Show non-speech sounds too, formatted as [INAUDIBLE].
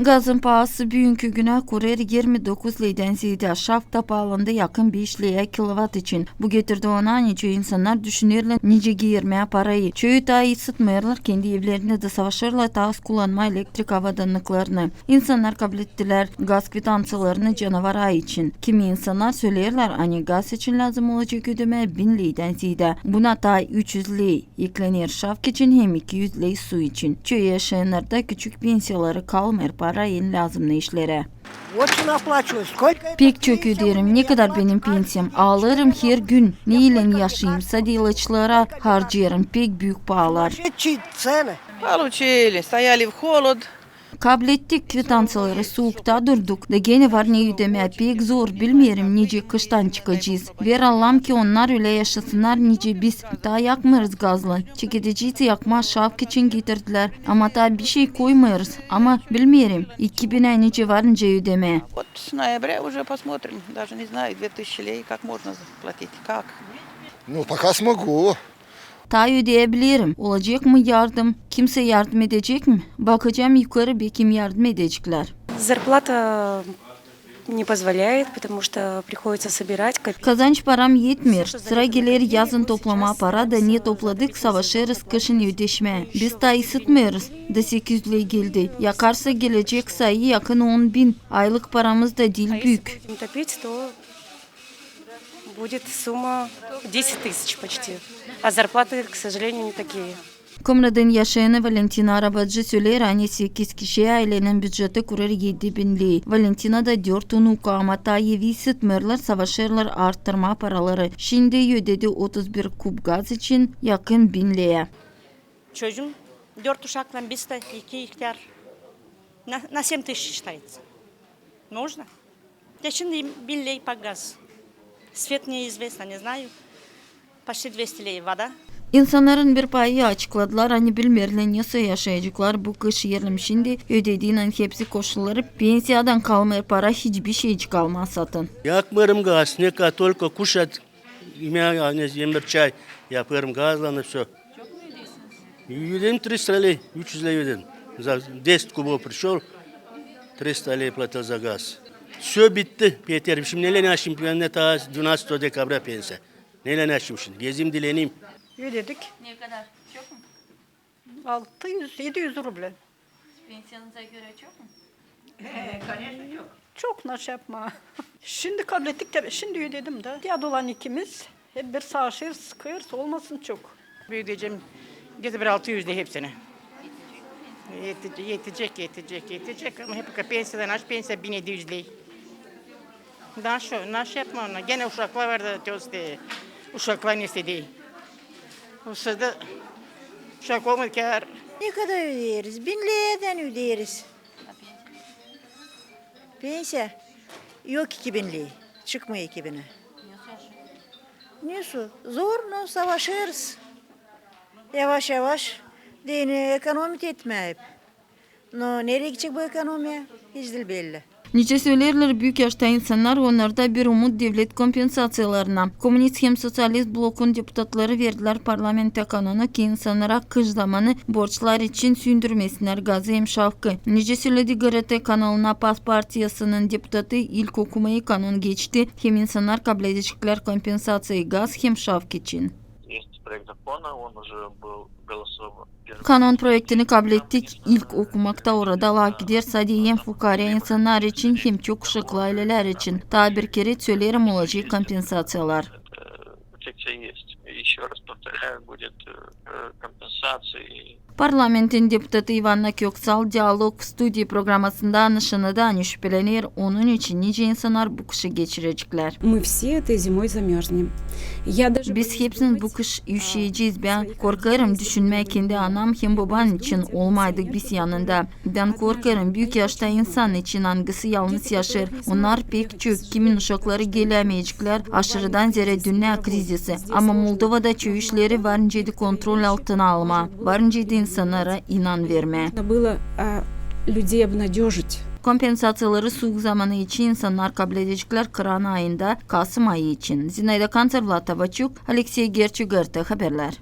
Gazın pahası bugünkü güne kurer 29 lirden ziyade şafta pahalında yakın 5 liraya kilowatt için. Bu getirdi ona nice insanlar düşünürler nice giyirmeye parayı. Çöyü daha ısıtmayırlar kendi evlerinde de savaşırlar tağız kullanma elektrik avadanlıklarını. İnsanlar kabul ettiler gaz kvitansiyalarını canavar ay için. Kimi insanlar söylerler hani gaz için lazım olacak ödeme 1000 lirden ziyade. Buna da 300 lira eklenir şafk için hem 200 lira su için. Çöy yaşayanlar da küçük pensiyaları kalmır para en lazımlı işlere. Очень оплачиваю. Сколько это Pek çok пенсия öderim. у Ne меня? kadar benim pensiyam? Ağlarım her gün. Ne ile yaşayayım? Sadece ilaçlara harcarım. Pek büyük pahalar. Сумасшедшие цены. Получили, стояли в холод. Kabul ettik kvitansiyaları soğukta durduk. Da gene var ne ödeme pek zor bilmiyorum nice kıştan çıkacağız. Ver Allah'ım ki onlar öyle yaşasınlar nice biz. Daha yakmıyoruz gazla. Çekidiciyi yakma şafk için getirdiler. Ama daha bir şey koymuyoruz. Ama bilmiyorum 2000'e nice varınca ödeme. Вот с ноября уже посмотрим. Даже не знаю, 2000 лей, как можно заплатить. Как? Ну, пока смогу. Ta ödeyebilirim. Olacak mı yardım? Kimse yardım edecek mi? Bakacağım yukarı bir kim yardım edecekler. Зарплата не позволяет, потому что приходится собирать, копить. Kazanç param yetmiyor. Sıra gelir yazın toplama para da ne topladık savaşırız kışın ödeşme. Biz daha ısıtmıyoruz. Da 800 lira geldi. Yakarsa gelecek sayı yakın 10 bin. Aylık paramız da А değil если büyük. будем топить, то будет сумма 10 тысяч почти. а зарплаты, к сожалению, не такие. Комнадын яшаяны Валентина Арабаджы сөйлер, анесі 8 кеше айленің бюджеті көрер 7 бінлі. Валентина да 4 унука, амата еви сытмерлар, савашерлар арттырма паралары. Шинде өдеді 31 куб газ үшін якын бінлі. Çocuğum 4 uşakla biz de На, на 7 тысяч считается. Нужно? Я şimdi бинлей по газ. Свет неизвестно, не знаю. Почти 200 лей вода. İnsanların bir payı açıkladılar hani bilmirler nasıl yaşayacaklar bu kış yerim şimdi ödediğinin hepsi koşulları pensiyadan kalmaya para hiçbir şey kalmaz satın. Yakmıyorum gaz, ne kadar только кушать, имя, не землер чай, yaparım gazla все. Ödedim 300 лей, 300 лей ödedim. За 10 кубов пришел, 300 лей платил за газ. Все bitti Peter. Şimdi neyle ne açayım? Ben de ta 12 dekabra pense. Neyle ne açayım şimdi? Gezeyim dileneyim. Ödedik. Ne kadar? Çok mu? 600-700 ruble. Pensiyonunuza göre çok mu? Ee, kariyerde çok. Çok naş yapma. [LAUGHS] şimdi kabul ettik de şimdi ödedim de. Diyad olan ikimiz hep bir sağışır sıkıyoruz olmasın çok. Ödeyeceğim gezi bir 600 de hepsini. Yetecek, yetecek, yetecek, yetecek. Ama hep pensiyeden aç, pensiye 1700 lei. Naş, naş yapma ona. Gene uşaklar vardı, tosteye işte uşaklar ne istedi. O sırada uşak olmadı ki her Ne kadar öderiz? Bin liradan öderiz. Pensiya? Yok iki bin lira. Çıkmıyor iki bine. Niye Zor no savaşırız. Yavaş yavaş dini ekonomi etmeyip. No nereye gidecek bu ekonomiye? Hiç değil belli. Nice söylerler büyük yaşta insanlar onlarda bir umut devlet kompensasyyalarına. Komünist hem sosyalist blokun deputatları verdiler parlamento kanunu ki insanlara kış zamanı borçlar için sündürmesinler gazı hem şafkı. Nice söyledi GRT kanalına PAS Partiyası'nın deputatı ilk okumayı kanun geçti. Hem insanlar kabul edecekler kompensasyayı gaz hem şafk için Есть проект закона, он уже был голосован. Kanun projektini kabul ettik. İlk okumakta orada la gider sadece hem fukara insanlar için hem çok kuşaklı aileler için. Daha bir kere söylerim olacak kompensasyyalar. Э, Фикция есть. И еще раз повторяю, будет э, э, компенсации Parlamentin deputatı Ivana Köksal Diyalog Stüdyo programmasında anışınıdan şüphelenir. Onun için nice insanlar bu kışı geçirecekler. Мы все этой зимой замерзнем. Я даже Biz hepsinin bu kış üşüyeceğiz. Ben korkarım düşünmek kendi anam hem babam için olmaydık biz yanında. Ben korkarım büyük yaşta insan için hangisi yalnız yaşar. Onlar pek çok kimin uşakları gelemeyecekler. Aşırıdan zere dünya krizisi. Ama Moldova'da çövüşleri varınca da kontrol altına alma. Varınca da insanlara inan verme. нужно было а, людей обнадежить. Kompensasyyaları soğuk zamanı için insanlar kabul edecekler Kıran ayında Kasım ayı için. Zinayda Kanser Vlad Tavaçuk, Alexey Gerçugerta haberler.